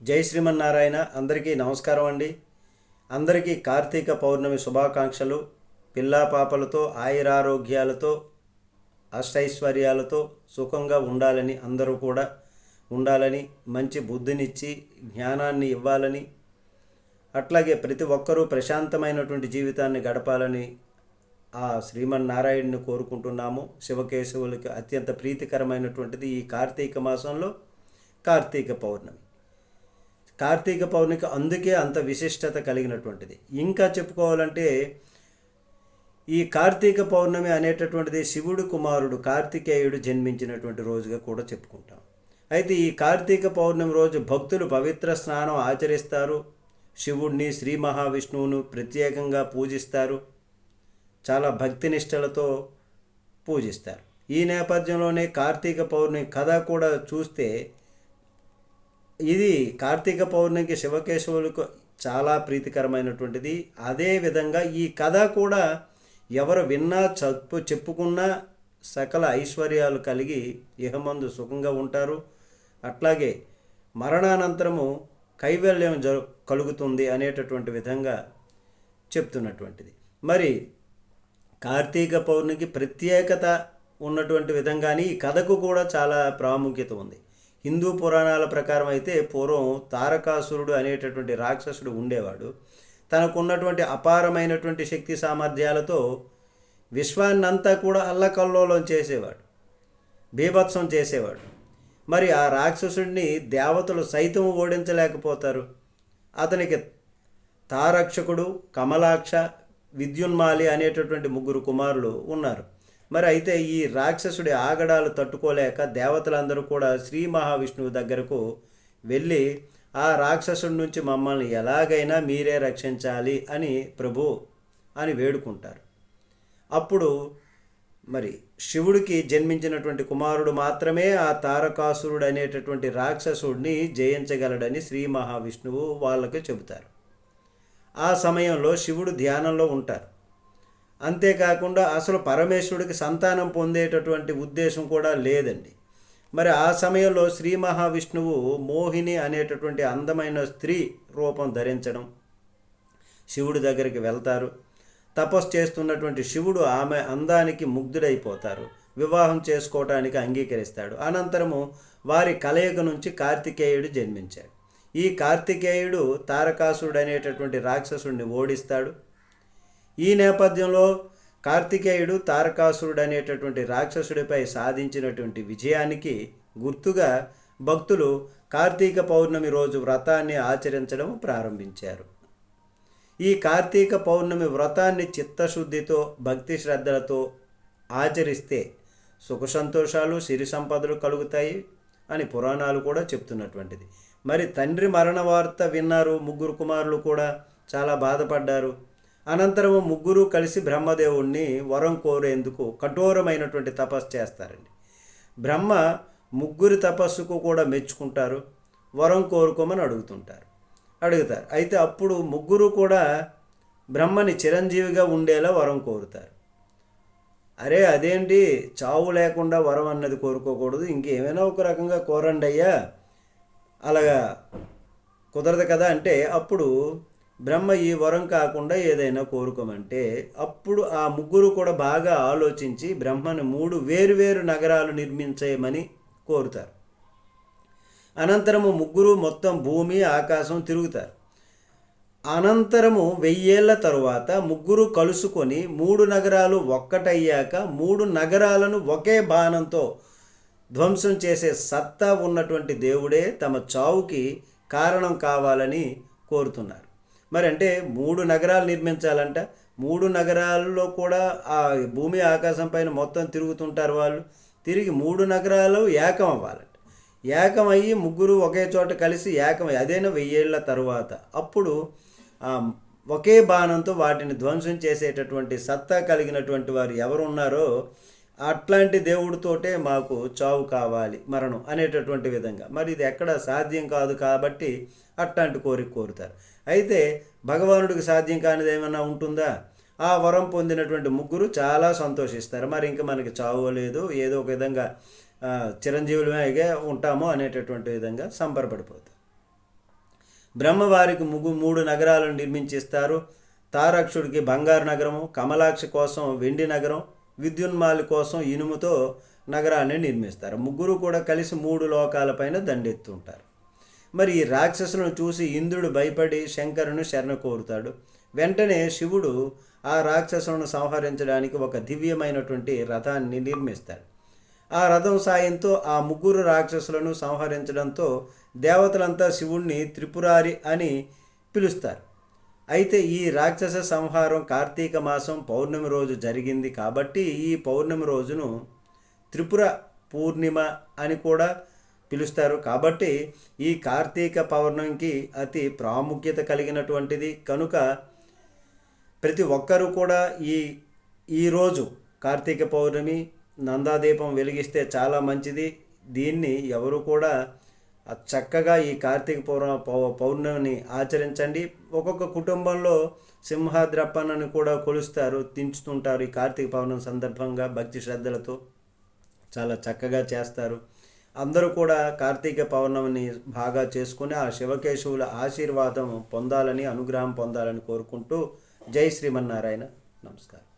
జై శ్రీమన్నారాయణ అందరికీ నమస్కారం అండి. అందరికీ కార్తీక పౌర్ణమి శుభాకాంక్షలు. పిల్లా పాపలతో ఆయురారోగ్యాలతో అష్టైశ్వర్యాలతో సుఖంగా ఉండాలని అందరూ కూడా ఉండాలని మంచి బుద్ధినిచ్చి జ్ఞానాన్ని ఇవ్వాలని అట్లాగే ప్రతి ఒక్కరూ ప్రశాంతమైనటువంటి జీవితాన్ని గడపాలని ఆ శ్రీమన్నారాయణని కోరుకుంటున్నాము. శివకేశవులకి అత్యంత ప్రీతికరమైనటువంటిది ఈ కార్తీక మాసంలో కార్తీక పౌర్ణమి. కార్తీక పౌర్ణిక అందుకే అంత విశిష్టత కలిగినటువంటిది. ఇంకా చెప్పుకోవాలంటే ఈ కార్తీక పౌర్ణమి అనేటటువంటిది శివుడు కుమారుడు కార్తికేయుడు జన్మించినటువంటి రోజుగా కూడా చెప్పుకుంటాం. అయితే ఈ కార్తీక పౌర్ణమి రోజు భక్తులు పవిత్ర స్నానం ఆచరిస్తారు. శివుణ్ణి శ్రీ మహావిష్ణువును ప్రత్యేకంగా పూజిస్తారు. చాలా భక్తినిష్టలతో పూజిస్తారు. ఈ నేపథ్యంలోనే కార్తీక పౌర్ణమి కథ కూడా చూస్తే ఇది కార్తీక పౌర్ణమికి శివకేశవులకు చాలా ప్రీతికరమైనటువంటిది. అదే విధంగా ఈ కథ కూడా ఎవరు విన్నా చెప్పు చెప్పుకున్నా సకల ఐశ్వర్యాలు కలిగి ఇహమందు సుఖంగా ఉంటారు. అట్లాగే మరణానంతరము కైవల్యం జ కలుగుతుంది అనేటటువంటి విధంగా చెప్తున్నటువంటిది. మరి కార్తీక పౌర్ణికి ప్రత్యేకత ఉన్నటువంటి విధంగానే ఈ కథకు కూడా చాలా ప్రాముఖ్యత ఉంది. హిందూ పురాణాల ప్రకారం అయితే పూర్వం తారకాసురుడు అనేటటువంటి రాక్షసుడు ఉండేవాడు. తనకున్నటువంటి అపారమైనటువంటి శక్తి సామర్థ్యాలతో విశ్వాన్నంతా కూడా అల్లకల్లోలం చేసేవాడు. బీభత్సం చేసేవాడు. మరి ఆ రాక్షసుడిని దేవతలు సైతం ఓడించలేకపోతారు. అతనికి తారక్షకుడు కమలాక్ష విద్యున్మాలి అనేటటువంటి ముగ్గురు కుమారులు ఉన్నారు. మరి అయితే ఈ రాక్షసుడి ఆగడాలు తట్టుకోలేక దేవతలందరూ కూడా శ్రీ మహావిష్ణువు దగ్గరకు వెళ్ళి ఆ రాక్షసుడి నుంచి మమ్మల్ని ఎలాగైనా మీరే రక్షించాలి అని ప్రభు అని వేడుకుంటారు. అప్పుడు మరి శివుడికి జన్మించినటువంటి కుమారుడు మాత్రమే ఆ తారకాసురుడు అనేటటువంటి రాక్షసుడిని జయించగలడని శ్రీ మహావిష్ణువు వాళ్ళకి చెబుతారు. ఆ సమయంలో శివుడు ధ్యానంలో ఉంటారు. అంతేకాకుండా అసలు పరమేశ్వరుడికి సంతానం పొందేటటువంటి ఉద్దేశం కూడా లేదండి. మరి ఆ సమయంలో శ్రీ మహావిష్ణువు మోహిని అనేటటువంటి అందమైన స్త్రీ రూపం ధరించడం శివుడి దగ్గరికి వెళ్తారు. తపస్సు చేస్తున్నటువంటి శివుడు ఆమె అందానికి ముగ్ధుడైపోతారు. వివాహం చేసుకోవటానికి అంగీకరిస్తాడు. అనంతరము వారి కలయిక నుంచి కార్తికేయుడు జన్మించాడు. ఈ కార్తికేయుడు తారకాసుడు అనేటటువంటి రాక్షసుడిని ఓడిస్తాడు. ఈ నేపథ్యంలో కార్తికేయుడు తారకాసురుడు అనేటటువంటి రాక్షసుడిపై సాధించినటువంటి విజయానికి గుర్తుగా భక్తులు కార్తీక పౌర్ణమి రోజు వ్రతాన్ని ఆచరించడం ప్రారంభించారు. ఈ కార్తీక పౌర్ణమి వ్రతాన్ని చిత్తశుద్ధితో భక్తి శ్రద్ధలతో ఆచరిస్తే సుఖ సంతోషాలు సిరి సంపదలు కలుగుతాయి అని పురాణాలు కూడా చెప్తున్నటువంటిది. మరి తండ్రి మరణ వార్త విన్నారు ముగ్గురు కుమారులు కూడా చాలా బాధపడ్డారు. అనంతరం ముగ్గురు కలిసి బ్రహ్మదేవుణ్ణి వరం కోరేందుకు కఠోరమైనటువంటి తపస్సు చేస్తారండి. బ్రహ్మ ముగ్గురి తపస్సుకు కూడా మెచ్చుకుంటారు వరం కోరుకోమని అడుగుతుంటారు. అడుగుతారు. అయితే అప్పుడు ముగ్గురు కూడా బ్రహ్మని చిరంజీవిగా ఉండేలా వరం కోరుతారు. అరే అదేంటి? చావు లేకుండా వరం అన్నది కోరుకోకూడదు. ఇంకేమైనా ఒక రకంగా కోరండి అయ్యా అలాగా కుదరదు కదా అంటే అప్పుడు బ్రహ్మ ఈ వరం కాకుండా ఏదైనా కోరుకోమంటే అప్పుడు ఆ ముగ్గురు కూడా బాగా ఆలోచించి బ్రహ్మను మూడు వేరువేరు నగరాలు నిర్మించేయమని కోరుతారు. అనంతరము ముగ్గురు మొత్తం భూమి ఆకాశం తిరుగుతారు. అనంతరము వెయ్యేళ్ళ తరువాత ముగ్గురు కలుసుకొని మూడు నగరాలు ఒక్కటయ్యాక మూడు నగరాలను ఒకే బాణంతో ధ్వంసం చేసే సత్తా ఉన్నటువంటి దేవుడే తమ చావుకి కారణం కావాలని కోరుతున్నారు. మరి అంటే మూడు నగరాలు నిర్మించాలంట. మూడు నగరాల్లో కూడా ఆ భూమి ఆకాశం పైన మొత్తం తిరుగుతుంటారు వాళ్ళు. తిరిగి మూడు నగరాలు ఏకం అవ్వాలంట. ఏకమయ్యి ముగ్గురు ఒకే చోట కలిసి ఏకమై అదేనా వెయ్యేళ్ళ తరువాత. అప్పుడు ఒకే బాణంతో వాటిని ధ్వంసం చేసేటటువంటి సత్తా కలిగినటువంటి వారు ఎవరు ఉన్నారో అట్లాంటి దేవుడితోటే మాకు చావు కావాలి మరణం అనేటటువంటి విధంగా. మరి ఇది ఎక్కడ సాధ్యం కాదు కాబట్టి అట్లాంటి కోరిక కోరుతారు. అయితే భగవానుడికి సాధ్యం కానిది ఏమైనా ఉంటుందా? ఆ వరం పొందినటువంటి ముగ్గురు చాలా సంతోషిస్తారు. మరి ఇంకా మనకి చావు లేదు. ఏదో ఒక విధంగా చిరంజీవులమేగా ఉంటాము అనేటటువంటి విధంగా సంబరపడిపోతారు. బ్రహ్మవారికి ముగ్గు మూడు నగరాలను నిర్మించిస్తారు. తారక్షుడికి బంగారు నగరము కమలాక్షి కోసం వెండి నగరం విద్యున్మాలి కోసం ఇనుముతో నగరాన్ని నిర్మిస్తారు. ముగ్గురు కూడా కలిసి మూడు లోకాలపైన దండెత్తుంటారు. మరి ఈ రాక్షసులను చూసి ఇంద్రుడు భయపడి శంకరును శరణ కోరుతాడు. వెంటనే శివుడు ఆ రాక్షసులను సంహరించడానికి ఒక దివ్యమైనటువంటి రథాన్ని నిర్మిస్తాడు. ఆ రథం సాయంతో ఆ ముగ్గురు రాక్షసులను సంహరించడంతో దేవతలంతా శివుణ్ణి త్రిపురారి అని పిలుస్తారు. అయితే ఈ రాక్షస సంహారం కార్తీక మాసం పౌర్ణమి రోజు జరిగింది కాబట్టి ఈ పౌర్ణమి రోజును త్రిపుర పూర్ణిమ అని కూడా పిలుస్తారు. కాబట్టి ఈ కార్తీక పౌర్ణమికి అతి ప్రాముఖ్యత కలిగినటువంటిది. కనుక ప్రతి ఒక్కరూ కూడా ఈ ఈరోజు కార్తీక పౌర్ణమి నందాదీపం వెలిగిస్తే చాలా మంచిది. దీన్ని ఎవరు కూడా చక్కగా ఈ కార్తీక పౌర్ణ పౌర్ణమిని ఆచరించండి. ఒక్కొక్క కుటుంబంలో సింహాద్రప్పన్నని కూడా కొలుస్తారు తించుతుంటారు ఈ కార్తీక పౌర్ణమి సందర్భంగా భక్తి శ్రద్ధలతో. చాలా చక్కగా చేస్తారు. అందరూ కూడా కార్తీక పౌర్ణమిని బాగా చేసుకుని ఆ శివకేశవుల ఆశీర్వాదం పొందాలని అనుగ్రహం పొందాలని కోరుకుంటూ జై శ్రీమన్నారాయణ. నమస్కారం.